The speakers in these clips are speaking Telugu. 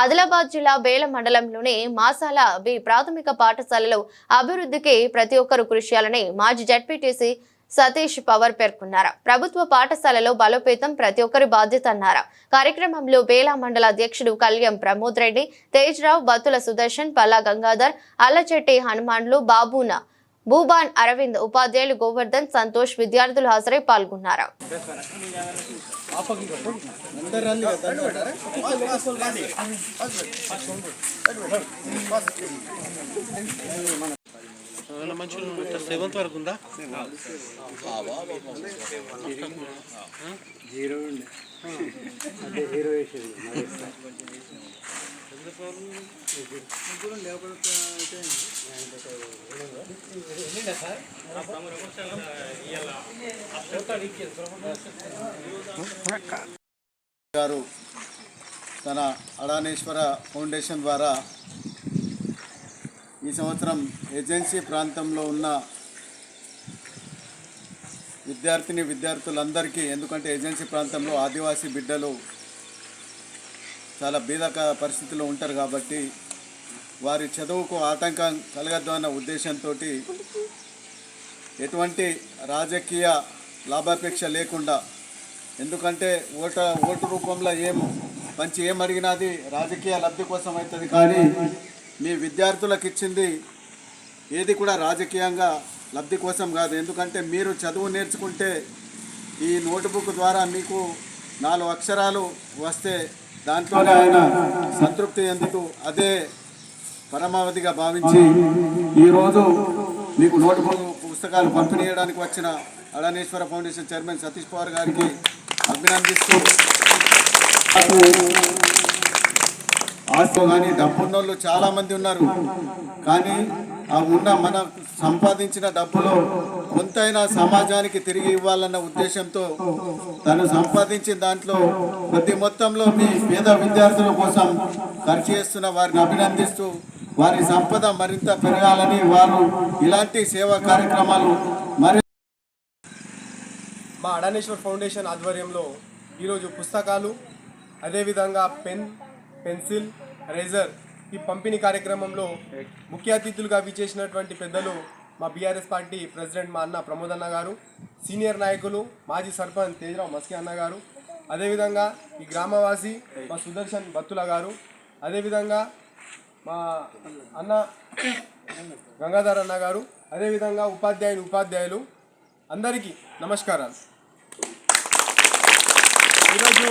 ఆదిలాబాద్ జిల్లా బేల మండలంలోని మాసాల బి ప్రాథమిక పాఠశాలలో అభివృద్ధికి ప్రతి ఒక్కరూ కృషి చేయాలని మాజీ జడ్పీటీసీ సతీష్ పవర్ పేర్కొన్నారు. ప్రభుత్వ పాఠశాలలో బలోపేతం ప్రతి ఒక్కరి బాధ్యత అన్నారు. కార్యక్రమంలో బేలా మండల అధ్యక్షుడు కళ్యాణ్ ప్రమోద్ రెడ్డి తేజ్రావు బత్తుల సుదర్శన్ పల్లా గంగాధర్ అల్లచెట్టి హనుమాన్లు బాబున భూబాన్ అరవింద్ ఉపాధ్యాయులు గోవర్ధన్ సంతోష్ విద్యార్థులు హాజరై పాల్గొన్నారు. మంచిగా సెవెంత్ వరకు ఉందా జీరో ఉండే అదే జీరో వేసేది గారు తన అడానేశ్వర ఫౌండేషన్ ద్వారా ఈ సంవత్సరం ఏజెన్సీ ప్రాంతంలో ఉన్న విద్యార్థిని విద్యార్థులందరికీ ఎందుకంటే ఏజెన్సీ ప్రాంతంలో ఆదివాసీ బిడ్డలు చాలా బీదక పరిస్థితిలో ఉంటారు కాబట్టి వారి చదువుకు ఆటంకం కలగద్దు అన్న ఉద్దేశంతో ఎటువంటి రాజకీయ లాభాపేక్ష లేకుండా. ఎందుకంటే ఓట ఓటు రూపంలో ఏం మంచి ఏం అడిగినది రాజకీయ లబ్ధి కోసం అవుతుంది కానీ మీ విద్యార్థులకు ఇచ్చింది ఏది కూడా రాజకీయంగా లబ్ధి కోసం కాదు. ఎందుకంటే మీరు చదువు నేర్చుకుంటే ఈ నోటుబుక్ ద్వారా మీకు నాలుగు అక్షరాలు వస్తే దాంట్లోనే ఆయన సంతృప్తి ఎందుకు? అదే పరమావధిగా భావించి ఈరోజు మీకు నోటుబుక్ పుస్తకాలు పంపిణీ చేయడానికి వచ్చిన అడానేశ్వర ఫౌండేషన్ చైర్మన్ సతీష్ పవార్ గారికి అభినందిస్తూ ఆస్తి కానీ డబ్బున్నోళ్ళు చాలా మంది ఉన్నారు. కానీ ఆ ఉన్న మన సంపాదించిన డబ్బులో కొంతైనా సమాజానికి తిరిగి ఇవ్వాలన్న ఉద్దేశంతో తను సంపాదించిన దాంట్లో కొద్ది మొత్తంలో మీ పేద విద్యార్థుల కోసం ఖర్చు చేస్తున్న వారిని అభినందిస్తూ వారి సంపద మరింత పెరగాలని వారు ఇలాంటి సేవా కార్యక్రమాలు మరి మా అడానేశ్వర్ ఫౌండేషన్ ఆధ్వర్యంలో ఈరోజు పుస్తకాలు అదేవిధంగా పెన్ పెన్సిల్ రేజర్ ఈ పంపిణీ కార్యక్రమంలో ముఖ్య అతిథులుగా విచేసినటువంటి పెద్దలు మా బీఆర్ఎస్ పార్టీ ప్రెసిడెంట్ మా అన్న ప్రమోద్ అన్న గారు సీనియర్ నాయకులు మాజీ సర్పంచ్ తేజరావు మస్కి అన్న గారు అదేవిధంగా ఈ గ్రామవాసి మా సుదర్శన్ బత్తుల గారు అదేవిధంగా మా అన్న గంగాధర్ అన్న గారు అదేవిధంగా ఉపాధ్యాయులు ఉపాధ్యాయులు అందరికీ నమస్కారాలు. ఈరోజు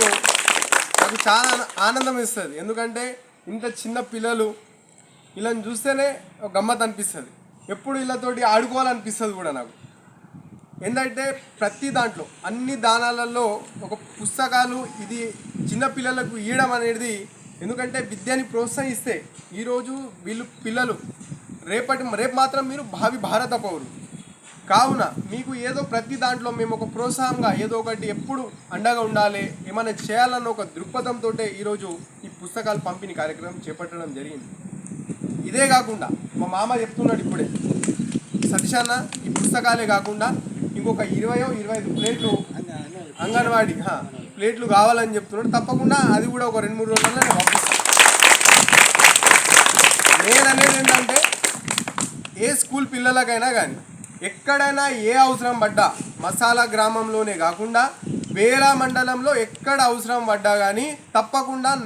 నాకు చాలా ఆనందం ఇస్తుంది ఎందుకంటే ఇంత చిన్న పిల్లలు వీళ్ళని చూస్తేనే ఒక గమ్మత్ అనిపిస్తుంది. ఎప్పుడు వీళ్ళతోటి ఆడుకోవాలనిపిస్తుంది కూడా నాకు. ఏంటంటే ప్రతి దాంట్లో అన్ని దానాలలో ఒక పుస్తకాలు ఇది చిన్న పిల్లలకు ఇవ్వడం అనేది ఎందుకంటే విద్యని ప్రోత్సహిస్తే ఈరోజు వీళ్ళు పిల్లలు రేపటి రేపు మాత్రం మీరు భావి భారత పౌరులు. కావున మీకు ఏదో ప్రతి దాంట్లో మేము ఒక ప్రోత్సాహంగా ఏదో ఒకటి ఎప్పుడు అండగా ఉండాలి ఏమైనా చేయాలన్న ఒక దృక్పథంతో ఈరోజు ఈ పుస్తకాలు పంపిణీ కార్యక్రమం చేపట్టడం జరిగింది. ఇదే కాకుండా మా మామ చెప్తున్నాడు ఇప్పుడే సతీశాన్న అన్న ఈ పుస్తకాలే కాకుండా ఇంకొక ఇరవయో ఇరవై ఐదు ప్లేట్లు అంగన్వాడీ ప్లేట్లు కావాలని చెప్తున్నాడు. తప్పకుండా అది కూడా ఒక రెండు మూడు రోజుల్లో నేను పంపిస్తాను నేను ఏంటంటే ఏ స్కూల్ పిల్లలకైనా కానీ ఎక్కడైనా ఏ అవసరం పడ్డా మసాలా గ్రామంలోనే కాకుండా వేల మండలంలో ఎక్కడ అవసరం పడ్డా కానీ తప్పకుండా